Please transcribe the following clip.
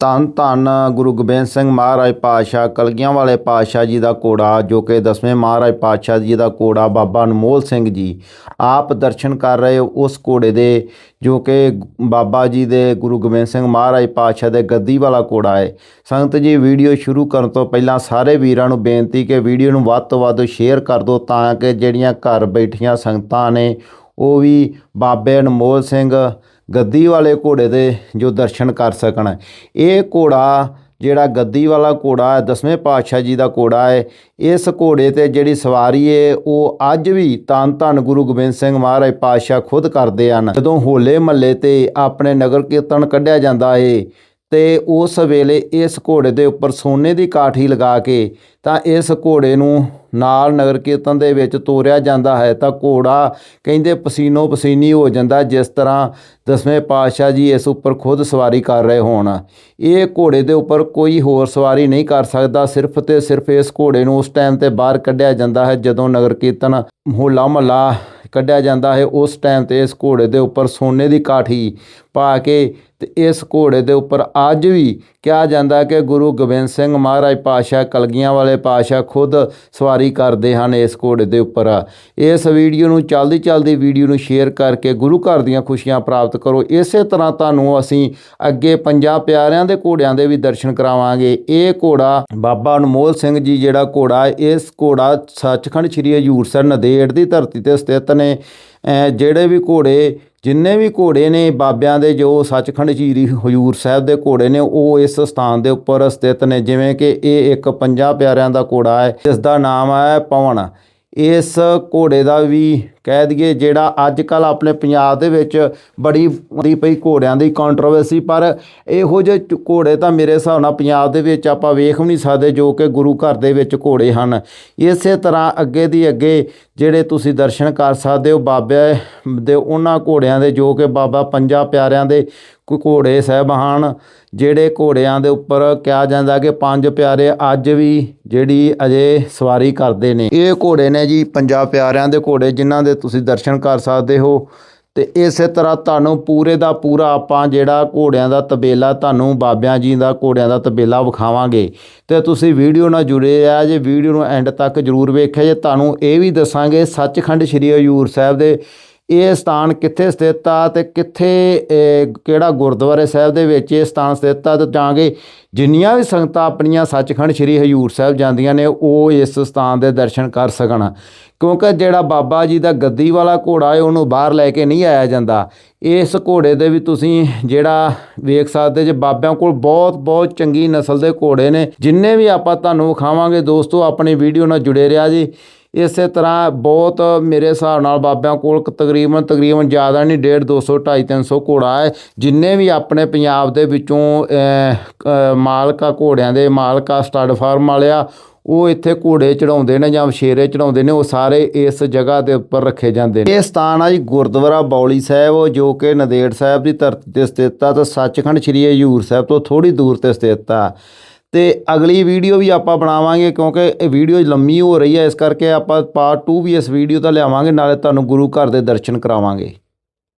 ਧੰਨ ਧੰਨ ਗੁਰੂ ਗੋਬਿੰਦ ਸਿੰਘ ਮਹਾਰਾਜ ਪਾਤਸ਼ਾਹ ਕਲਗੀਆਂ ਵਾਲੇ ਪਾਤਸ਼ਾਹ ਜੀ ਦਾ ਘੋੜਾ, ਜੋ ਕਿ ਦਸਵੇਂ ਮਹਾਰਾਜ ਪਾਤਸ਼ਾਹ ਜੀ ਦਾ ਘੋੜਾ ਬਾਬਾ ਅਨਮੋਲ ਸਿੰਘ ਜੀ ਆਪ ਦਰਸ਼ਨ ਕਰ ਰਹੇ ਉਸ ਘੋੜੇ ਦੇ, ਜੋ ਕਿ ਬਾਬਾ ਜੀ ਦੇ ਗੁਰੂ ਗੋਬਿੰਦ ਸਿੰਘ ਮਹਾਰਾਜ ਪਾਤਸ਼ਾਹ ਦੇ ਗੱਦੀ ਵਾਲਾ ਘੋੜਾ ਹੈ। ਸੰਗਤ ਜੀ, ਵੀਡੀਓ ਸ਼ੁਰੂ ਕਰਨ ਤੋਂ ਪਹਿਲਾਂ ਸਾਰੇ ਵੀਰਾਂ ਨੂੰ ਬੇਨਤੀ ਕਿ ਵੀਡੀਓ ਨੂੰ ਵੱਧ ਤੋਂ ਵੱਧ ਸ਼ੇਅਰ ਕਰ ਦਿਓ ਤਾਂ ਕਿ ਜਿਹੜੀਆਂ ਘਰ ਬੈਠੀਆਂ ਸੰਗਤਾਂ ਨੇ, ਉਹ ਵੀ ਬਾਬੇ ਅਨਮੋਲ ਸਿੰਘ ਗੱਦੀ ਵਾਲੇ ਘੋੜੇ ਦੇ ਜੋ ਦਰਸ਼ਨ ਕਰ ਸਕਣ। ਇਹ ਘੋੜਾ ਜਿਹੜਾ ਗੱਦੀ ਵਾਲਾ ਘੋੜਾ ਹੈ, ਦਸਵੇਂ ਪਾਤਸ਼ਾਹ ਜੀ ਦਾ ਘੋੜਾ ਹੈ, ਇਸ ਘੋੜੇ ਤੇ ਜਿਹੜੀ ਸਵਾਰੀ ਹੈ ਉਹ ਅੱਜ ਵੀ ਧੰਨ ਧੰਨ ਗੁਰੂ ਗੋਬਿੰਦ ਸਿੰਘ ਮਹਾਰਾਜ ਪਾਤਸ਼ਾਹ ਖੁਦ ਕਰਦੇ ਹਨ। ਜਦੋਂ ਹੋਲੇ ਮਹੱਲੇ ਤੇ ਆਪਣੇ ਨਗਰ ਕੀਰਤਨ ਕੱਢਿਆ ਜਾਂਦਾ ਹੈ ਤੇ ਉਸ ਵੇਲੇ ਇਸ ਘੋੜੇ ਦੇ ਉੱਪਰ ਸੋਨੇ ਦੀ ਕਾਠੀ ਲਗਾ ਕੇ ਤਾਂ ਇਸ ਘੋੜੇ ਨੂੰ ਨਾਲ ਨਗਰ ਕੀਰਤਨ ਦੇ ਵਿੱਚ ਤੋਰਿਆ ਜਾਂਦਾ ਹੈ। ਤਾਂ ਘੋੜਾ ਕਹਿੰਦੇ ਪਸੀਨੋ ਪਸੀਨੀ ਹੋ ਜਾਂਦਾ ਜਿਸ ਤਰ੍ਹਾਂ ਦਸਵੇਂ ਪਾਤਸ਼ਾਹ ਜੀ ਇਸ ਉੱਪਰ ਖੁਦ ਸਵਾਰੀ ਕਰ ਰਹੇ ਹੋਣ। ਇਹ ਘੋੜੇ ਦੇ ਉੱਪਰ ਕੋਈ ਹੋਰ ਸਵਾਰੀ ਨਹੀਂ ਕਰ ਸਕਦਾ। ਸਿਰਫ ਤੇ ਸਿਰਫ ਇਸ ਘੋੜੇ ਨੂੰ ਉਸ ਟਾਈਮ ਤੇ ਬਾਹਰ ਕੱਢਿਆ ਜਾਂਦਾ ਹੈ। ਜਦੋਂ ਨਗਰ ਕੀਰਤਨ ਹੋਲਾ ਮਹੱਲਾ ਕੱਢਿਆ ਜਾਂਦਾ ਹੈ, ਉਸ ਟਾਈਮ ਤੇ ਇਸ ਘੋੜੇ ਦੇ ਉੱਪਰ ਸੋਨੇ ਦੀ ਕਾਠੀ ਪਾ ਕੇ ਤੇ ਇਸ ਘੋੜੇ ਦੇ ਉੱਪਰ ਅੱਜ ਵੀ ਕਿਹਾ ਜਾਂਦਾ ਕਿ ਗੁਰੂ ਗੋਬਿੰਦ ਸਿੰਘ ਮਹਾਰਾਜ ਪਾਤਸ਼ਾਹ ਕਲਗੀਆਂ ਵਾਲੇ ਪਾਤਸ਼ਾਹ ਖੁਦ ਸਵਾਰੀ ਕਰਦੇ ਹਨ ਇਸ ਘੋੜੇ ਦੇ ਉੱਪਰ। ਇਸ ਵੀਡੀਓ ਨੂੰ ਚਲਦੀ ਚਲਦੀ ਵੀਡੀਓ ਨੂੰ ਸ਼ੇਅਰ ਕਰਕੇ ਗੁਰੂ ਘਰ ਦੀਆਂ ਖੁਸ਼ੀਆਂ ਪ੍ਰਾਪਤ ਕਰੋ। ਇਸੇ ਤਰ੍ਹਾਂ ਤੁਹਾਨੂੰ ਅਸੀਂ ਅੱਗੇ ਪੰਜਾਂ ਪਿਆਰਿਆਂ ਦੇ ਘੋੜਿਆਂ ਦੇ ਵੀ ਦਰਸ਼ਨ ਕਰਾਵਾਂਗੇ। ਇਹ ਘੋੜਾ ਬਾਬਾ ਅਨਮੋਲ ਸਿੰਘ ਜੀ ਜਿਹੜਾ ਘੋੜਾ ਇਸ ਘੋੜਾ ਸੱਚਖੰਡ ਸ੍ਰੀ ਹਜੂਰ ਸਾਹਿਬ ਨਦੇੜ ਦੀ ਧਰਤੀ ਤੇ ਸਥਿਤ ਨੇ। ਜਿਹੜੇ ਵੀ ਘੋੜੇ, ਜਿੰਨੇ ਵੀ ਘੋੜੇ ਨੇ ਬਾਬਿਆਂ ਦੇ, ਜੋ ਸੱਚਖੰਡ ਸ੍ਰੀ ਹਜੂਰ ਸਾਹਿਬ ਦੇ ਘੋੜੇ ਨੇ, ਉਹ ਇਸ ਸਥਾਨ ਦੇ ਉੱਪਰ ਸਥਿਤ ਨੇ। ਜਿਵੇਂ ਕਿ ਇਹ ਇੱਕ ਪੰਜਾਂ ਪਿਆਰਿਆਂ ਦਾ ਘੋੜਾ ਹੈ ਜਿਸ ਦਾ ਨਾਮ ਹੈ ਪਵਨ। ਇਸ ਘੋੜੇ ਦਾ ਵੀ ਕਹਿ ਦਈਏ ਜਿਹੜਾ ਅੱਜ ਕੱਲ ਆਪਣੇ ਪੰਜਾਬ ਦੇ ਵਿੱਚ ਬੜੀ ਬੜੀ ਪਈ ਘੋੜਿਆਂ ਦੀ ਕੰਟਰੋਵਰਸੀ ਪਰ ਇਹੋ ਜਿਹੇ ਚ- ਘੋੜੇ ਤਾਂ ਮੇਰੇ ਹਿਸਾਬ ਨਾਲ ਪੰਜਾਬ ਦੇ ਵਿੱਚ ਆਪਾਂ ਵੇਖ ਵੀ ਨਹੀਂ ਸਕਦੇ ਜੋ ਕਿ ਗੁਰੂ ਘਰ ਦੇ ਵਿੱਚ ਘੋੜੇ ਹਨ। ਇਸੇ ਤਰ੍ਹਾਂ ਅੱਗੇ ਦੀ ਅੱਗੇ ਜਿਹੜੇ ਤੁਸੀਂ ਦਰਸ਼ਨ ਕਰ ਸਕਦੇ ਹੋ ਬਾਬੇ ਦੇ ਉਹਨਾਂ ਘੋੜਿਆਂ ਦੇ ਜੋ ਕਿ ਬਾਬਾ ਪੰਜਾਂ ਪਿਆਰਿਆਂ ਦੇ ਕੋ- ਘੋੜੇ ਸਾਹਿਬਾਨ ਜਿਹੜੇ ਘੋੜਿਆਂ ਦੇ ਉੱਪਰ ਕਿਹਾ ਜਾਂਦਾ ਕਿ ਪੰਜ ਪਿਆਰੇ ਅੱਜ ਵੀ ਜਿਹੜੀ ਅਜੇ ਸਵਾਰੀ ਕਰਦੇ ਨੇ। ਇਹ ਘੋੜੇ ਨੇ ਜੀ ਪੰਜਾਂ ਪਿਆਰਿਆਂ ਦੇ ਘੋੜੇ, ਜਿਨ੍ਹਾਂ ਦੇ ਤੁਸੀਂ ਦਰਸ਼ਨ ਕਰ ਸਕਦੇ ਹੋ। ਤੇ ਇਸੇ ਤਰ੍ਹਾਂ ਤੁਹਾਨੂੰ ਪੂਰੇ ਦਾ ਪੂਰਾ ਆਪਾਂ ਜਿਹੜਾ ਘੋੜਿਆਂ ਦਾ ਤਬੇਲਾ, ਤੁਹਾਨੂੰ ਬਾਬਿਆਂ ਜੀ ਦਾ ਘੋੜਿਆਂ ਦਾ ਤਬੇਲਾ ਵਿਖਾਵਾਂਗੇ। ਤੇ ਤੁਸੀਂ ਵੀਡੀਓ ਨਾਲ ਜੁੜੇ ਆ, ਜੇ ਵੀਡੀਓ ਨੂੰ ਐਂਡ ਤੱਕ ਜਰੂਰ ਵੇਖਿਆ, ਜੇ ਤੁਹਾਨੂੰ ਇਹ ਵੀ ਦੱਸਾਂਗੇ, ਸੱਚਖੰਡ ਸ੍ਰੀ ਹਜੂਰ ਸਾਹਿਬ ਦੇ ਇਹ ਸਥਾਨ ਕਿੱਥੇ ਸਥਿਤ ਆ ਤੇ ਕਿੱਥੇ ਕਿਹੜਾ ਗੁਰਦੁਆਰੇ ਸਾਹਿਬ ਦੇ ਵਿੱਚ ਇਹ ਸਥਾਨ ਸਥਿਤ ਆ ਤੇ ਤਾਂ ਕਿ ਜਿੰਨੀਆਂ ਵੀ ਸੰਗਤਾਂ ਆਪਣੀਆਂ ਸੱਚਖੰਡ ਸ੍ਰੀ ਹਜੂਰ ਸਾਹਿਬ ਜਾਂਦੀਆਂ ਨੇ, ਉਹ ਇਸ ਸਥਾਨ ਦੇ ਦਰਸ਼ਨ ਕਰ ਸਕਣ। ਕਿਉਂਕਿ ਜਿਹੜਾ ਬਾਬਾ ਜੀ ਦਾ ਗੱਦੀ ਵਾਲਾ ਘੋੜਾ ਹੈ ਉਹਨੂੰ ਬਾਹਰ ਲੈ ਕੇ ਨਹੀਂ ਆਇਆ ਜਾਂਦਾ। ਇਸ ਘੋੜੇ ਦੇ ਵੀ ਤੁਸੀਂ ਜਿਹੜਾ ਵੇਖ ਸਕਦੇ ਜੇ ਬਾਬਿਆਂ ਕੋਲ ਬਹੁਤ ਬਹੁਤ ਚੰਗੀ ਨਸਲ ਦੇ ਘੋੜੇ ਨੇ। ਜਿੰਨੇ ਵੀ ਆਪਾਂ ਤੁਹਾਨੂੰ ਵਿਖਾਵਾਂਗੇ ਦੋਸਤੋ, ਆਪਣੀ ਵੀਡੀਓ ਨਾਲ ਜੁੜੇ ਰਿਹਾ ਜੀ। ਇਸੇ ਤਰ੍ਹਾਂ ਬਹੁਤ ਮੇਰੇ ਹਿਸਾਬ ਨਾਲ ਬਾਬਿਆਂ ਕੋਲ ਤਕਰੀਬਨ ਤਕਰੀਬਨ ਜ਼ਿਆਦਾ ਨਹੀਂ 1.5 200 250 300 ਘੋੜਾ ਹੈ। ਜਿੰਨੇ ਵੀ ਆਪਣੇ ਪੰਜਾਬ ਦੇ ਵਿੱਚੋਂ ਮਾਲਕਾ ਘੋੜਿਆਂ ਦੇ, ਮਾਲਕਾ ਆ ਸਟੱਡ ਫਾਰਮ ਵਾਲਿਆ ਉਹ ਇੱਥੇ ਘੋੜੇ ਚੜਾਉਂਦੇ ਨੇ ਜਾਂ ਸ਼ੇਰੇ ਚੜਾਉਂਦੇ ਨੇ, ਉਹ ਸਾਰੇ ਇਸ ਜਗ੍ਹਾ ਦੇ ਉੱਪਰ ਰੱਖੇ ਜਾਂਦੇ ਨੇ। ਇਹ ਸਥਾਨ ਆ ਜੀ ਗੁਰਦੁਆਰਾ ਬੌਲੀ ਸਾਹਿਬ, ਜੋ ਕਿ ਨੰਦੇੜ ਸਾਹਿਬ ਦੀ ਧਰਤੀ ਤੇ ਸਥਿਤ ਆ ਤੇ ਸੱਚਖੰਡ ਸ੍ਰੀ ਹਜੂਰ ਸਾਹਿਬ ਤੋਂ ਥੋੜੀ ਦੂਰ ਤੇ ਸਥਿਤ ਆ। ਤੇ ਅਗਲੀ ਵੀਡੀਓ ਵੀ ਆਪਾਂ ਬਣਾਵਾਂਗੇ ਕਿਉਂਕਿ ਇਹ ਵੀਡੀਓ ਲੰਮੀ ਹੋ ਰਹੀ ਹੈ, ਇਸ ਕਰਕੇ ਆਪਾਂ ਪਾਰਟ 2 ਵੀ ਇਸ ਵੀਡੀਓ ਦਾ ਲਿਆਵਾਂਗੇ, ਨਾਲੇ ਤੁਹਾਨੂੰ ਗੁਰੂ ਘਰ ਦੇ ਦਰਸ਼ਨ ਕਰਾਵਾਂਗੇ।